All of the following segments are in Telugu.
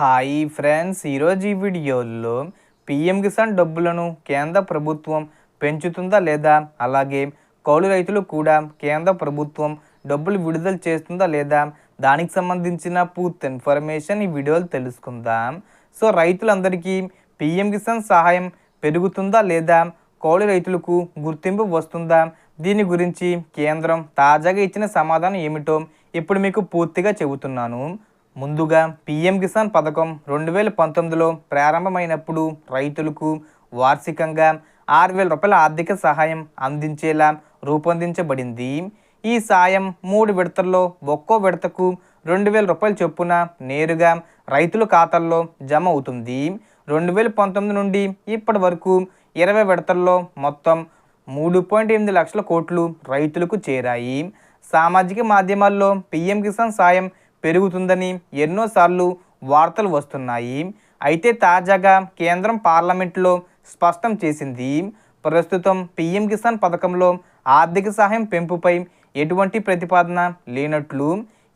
హాయ్ ఫ్రెండ్స్ ఈరోజు ఈ వీడియోలో పిఎం కిసాన్ డబ్బులను కేంద్ర ప్రభుత్వం పెంచుతుందా లేదా? అలాగే కౌలు రైతులు కూడా కేంద్ర ప్రభుత్వం డబ్బులు విడుదల చేస్తుందా లేదా? దానికి సంబంధించిన పూర్తి ఇన్ఫర్మేషన్ ఈ వీడియోలో తెలుసుకుందాం. సో రైతులందరికీ పిఎం కిసాన్ సహాయం పెరుగుతుందా లేదా? కౌలు రైతులకు గుర్తింపు వస్తుందా? దీని గురించి కేంద్రం తాజాగా ఇచ్చిన సమాధానం ఏమిటో ఇప్పుడు మీకు పూర్తిగా చెబుతున్నాను. ముందుగా పిఎం కిసాన్ పథకం రెండు వేల పంతొమ్మిదిలో ప్రారంభమైనప్పుడు రైతులకు వార్షికంగా ఆరు వేల రూపాయల ఆర్థిక సహాయం అందించేలా రూపొందించబడింది. ఈ సాయం మూడు విడతల్లో ఒక్కో విడతకు రెండు వేల రూపాయల చొప్పున నేరుగా రైతుల ఖాతాల్లో జమ అవుతుంది. రెండు వేల పంతొమ్మిది నుండి ఇప్పటి వరకు ఇరవై విడతల్లో మొత్తం మూడు పాయింట్ ఎనిమిది లక్షల కోట్లు రైతులకు చేరాయి. సామాజిక మాధ్యమాల్లో పిఎం కిసాన్ సాయం పెరుగుతుందని ఎన్నోసార్లు వార్తలు వస్తున్నాయి. అయితే తాజాగా కేంద్రం పార్లమెంట్లో స్పష్టం చేసింది. ప్రస్తుతం పిఎం కిసాన్ పథకంలో ఆర్థిక సహాయం పెంపుపై ఎటువంటి ప్రతిపాదన లేనట్లు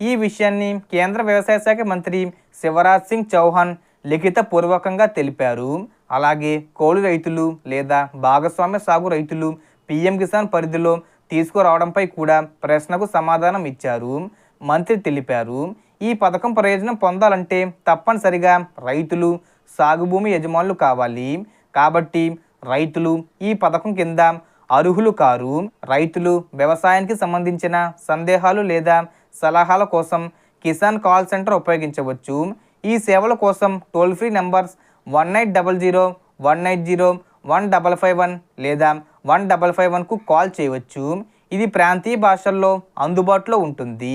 ఈ విషయాన్ని కేంద్ర వ్యవసాయ శాఖ మంత్రి శివరాజ్ సింగ్ చౌహాన్ లిఖితపూర్వకంగా తెలిపారు. అలాగే కోడి రైతులు లేదా భాగస్వామ్య సాగు రైతులు పిఎం కిసాన్ పరిధిలో తీసుకురావడంపై కూడా ప్రశ్నకు సమాధానం ఇచ్చారు. మంత్రి తెలిపారు. ఈ పథకం ప్రయోజనం పొందాలంటే తప్పనిసరిగా రైతులు సాగు భూమి యజమానులు కావాలి. కాబట్టి రైతులు ఈ పథకం కింద అర్హులు కారు. రైతులు వ్యవసాయానికి సంబంధించిన సందేహాలు లేదా సలహాల కోసం కిసాన్ కాల్ సెంటర్ ఉపయోగించవచ్చు. ఈ సేవల కోసం toll free numbers one eight double zero one eight zero one double five one లేదా వన్ డబల్ ఫైవ్ వన్కు కాల్ చేయవచ్చు. ఇది ప్రాంతీయ భాషల్లో అందుబాటులో ఉంటుంది.